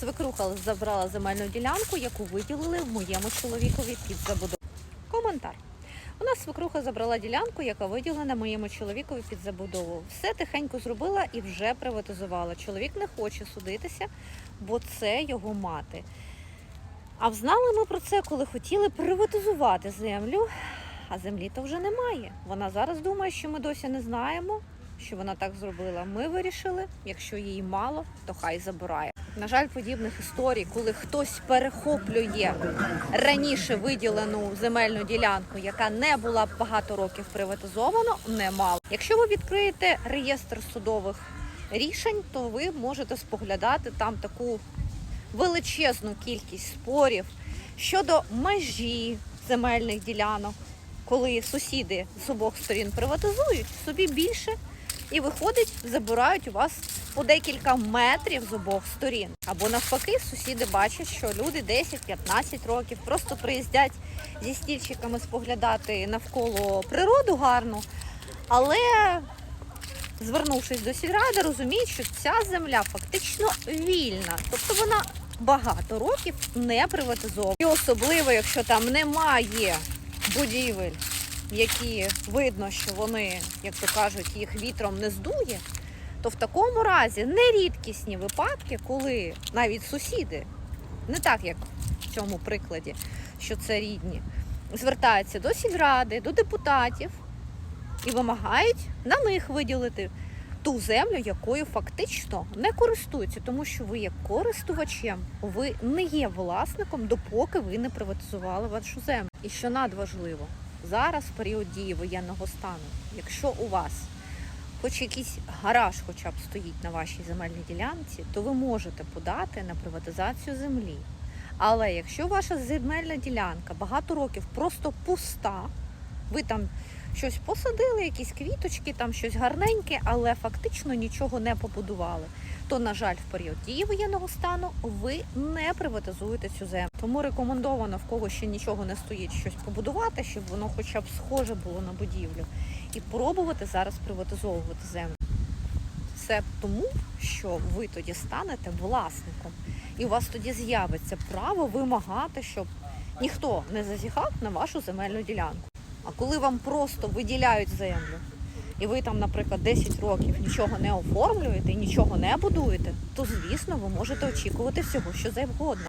Свекруха забрала земельну ділянку, яку виділили моєму чоловікові під забудову. Коментар. У нас свекруха забрала ділянку, яка виділена моєму чоловікові під забудову. Все тихенько зробила і вже приватизувала. Чоловік не хоче судитися, бо це його мати. А взнали ми про це, коли хотіли приватизувати землю, а землі то вже немає. Вона зараз думає, що ми досі не знаємо, що вона так зробила. Ми вирішили, якщо їй мало, то хай забирає. На жаль, подібних історій, коли хтось перехоплює раніше виділену земельну ділянку, яка не була багато років приватизована, немало. Якщо ви відкриєте реєстр судових рішень, то ви можете споглядати там таку величезну кількість спорів щодо межі земельних ділянок, коли сусіди з обох сторін приватизують собі більше і виходить, забирають у вас по декілька метрів з обох сторін. Або навпаки, сусіди бачать, що люди 10-15 років просто приїздять зі стільчиками споглядати навколо природу гарну, але звернувшись до сільради, розуміють, що ця земля фактично вільна, тобто вона багато років не приватизована. І особливо, якщо там немає будівель, які видно, що вони, як то кажуть, їх вітром не здує, то в такому разі нерідкісні випадки, коли навіть сусіди, не так як в цьому прикладі, що це рідні, звертаються до сільради, до депутатів і вимагають на них виділити ту землю, якою фактично не користуються, тому що ви є користувачем, ви не є власником, допоки ви не приватизували вашу землю. І що надважливо, зараз в період дії воєнного стану, якщо у вас хоч якийсь гараж хоча б стоїть на вашій земельній ділянці, то ви можете подати на приватизацію землі. Але якщо ваша земельна ділянка багато років просто пуста, ви там щось посадили, якісь квіточки, там щось гарненьке, але фактично нічого не побудували, то, на жаль, в період дії воєнного стану ви не приватизуєте цю землю. Тому рекомендовано в кого ще нічого не стоїть, щось побудувати, щоб воно хоча б схоже було на будівлю, і пробувати зараз приватизовувати землю. Все тому, що ви тоді станете власником, і у вас тоді з'явиться право вимагати, щоб ніхто не зазіхав на вашу земельну ділянку. А коли вам просто виділяють землю, і ви там, наприклад, 10 років нічого не оформлюєте і нічого не будуєте, то звісно ви можете очікувати всього, що завгодно.